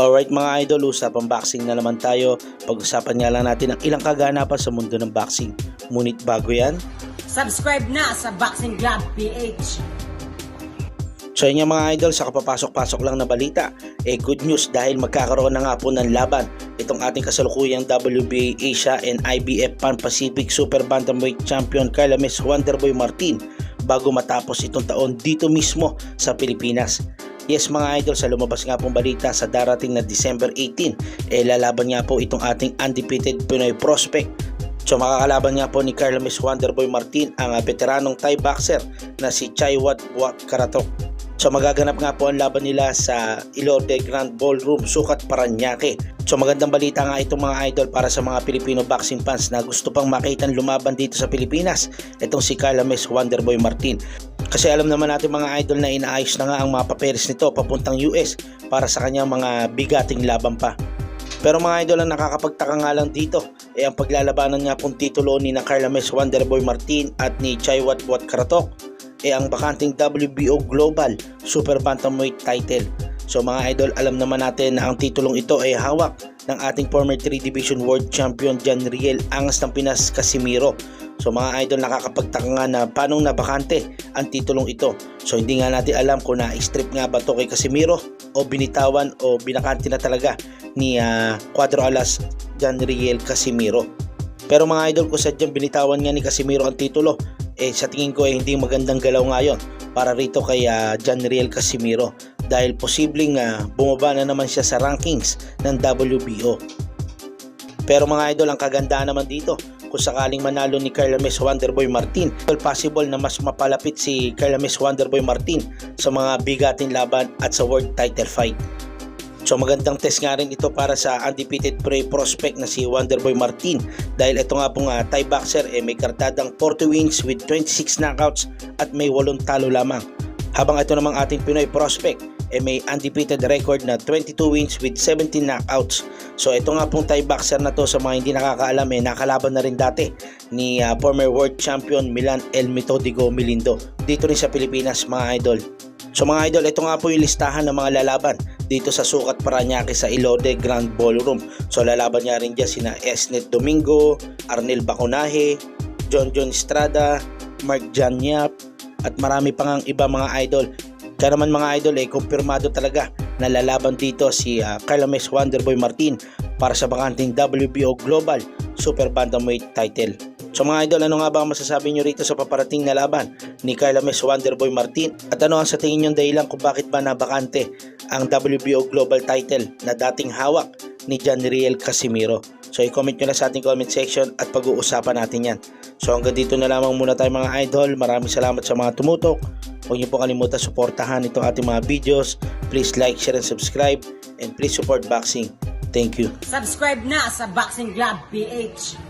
Alright mga idol, usapang boxing na naman tayo. Pag-usapan nga lang natin ang ilang kaganapan sa mundo ng boxing. Ngunit bago yan, Subscribe na sa Boxing Club PH. So yun nga mga idol, sa kapapasok-pasok lang na balita, eh good news dahil magkakaroon na nga po ng laban itong ating kasalukuyang WBA Asia and IBF Pan Pacific Super Bantamweight Champion Carlames Wonderboy Martin bago matapos itong taon dito mismo sa Pilipinas. Yes mga idol, sa lumabas nga pong balita sa darating na December 18, eh lalaban nga po itong ating undefeated Pinoy prospect So makakalaban nga po ni Carlames Wonderboy Martin ang ah, veteranong Thai boxer na si Chaiwat Buat Karatok. So magaganap nga po ang laban nila sa Ilorde Grand Ballroom, Sukat, Paranaque. So magandang balita nga itong mga idol para sa mga Filipino boxing fans na gusto pang makita lumaban dito sa Pilipinas. Itong si Carlames Wonderboy Martin. Kasi alam naman natin mga idol na inaayos na nga ang mga papeles nito papuntang US para sa kanyang mga bigating laban pa. Pero mga idol ang nakakapagtaka nga lang dito ay ang paglalabanan nga pong titulo ni na Carlames Wonderboy Martin at ni Chaiwat Buat Karatok ay ang bakanting WBO Global Super Bantamweight title. So mga idol, alam naman natin na ang titulong ito ay hawak ng ating former 3 Division World Champion John Riel Angas ng Pinas Casimiro. So mga idol, nakakapagtaka nga na paano nabakante ang titulong ito. So hindi nga natin alam kung na-strip nga ba to kay Casimiro o binitawan o binakante na talaga ni uh, Cuadro Alas John Riel Casimiro. Pero mga idol ko sadyang binitawan nga ni Casimiro ang titulo, eh sa tingin ko eh hindi magandang galaw ngayon para rito kay uh, John Riel Casimiro dahil posibleng uh, bumaba na naman siya sa rankings ng WBO. Pero mga idol, ang kagandahan naman dito, kung sakaling manalo ni Carlames Wonderboy Martin, well, possible na mas mapalapit si Carlames Wonderboy Martin sa mga bigating laban at sa world title fight. So magandang test nga rin ito para sa undefeated prey prospect na si Wonderboy Martin dahil ito nga pong uh, Thai boxer eh, may kartadang 40 wins with 26 knockouts at may 8 talo lamang. Habang ito namang ating Pinoy prospect eh, may undefeated record na 22 wins with 17 knockouts. So ito nga pong Thai boxer na to sa mga hindi nakakaalam eh nakalaban na rin dati ni uh, former world champion Milan El Metodigo Milindo dito rin sa Pilipinas mga idol. So mga idol, ito nga po yung listahan ng mga lalaban dito sa Sukat Paranaque sa Ilode Grand Ballroom. So lalaban niya rin dyan sina Esnet Domingo, Arnel Baconaje, John John Estrada, Mark Janyap, at marami pang ang iba mga idol. Kaya naman mga idol eh, kumpirmado talaga na lalaban dito si uh, Carlames Wonderboy Martin para sa bakanting WBO Global Super Bantamweight title. So mga idol, ano nga ba ang masasabi nyo rito sa paparating na laban ni Carlames Wonderboy Martin? At ano ang sa tingin nyo dahilan kung bakit ba nabakante ang WBO Global title na dating hawak ni John Riel Casimiro? So i-comment nyo na sa ating comment section at pag-uusapan natin yan. So hanggang dito na lamang muna tayo mga idol. Maraming salamat sa mga tumutok. Huwag niyo po kalimutan suportahan itong ating mga videos. Please like, share, and subscribe. And please support boxing. Thank you. Subscribe na sa Boxing Club PH.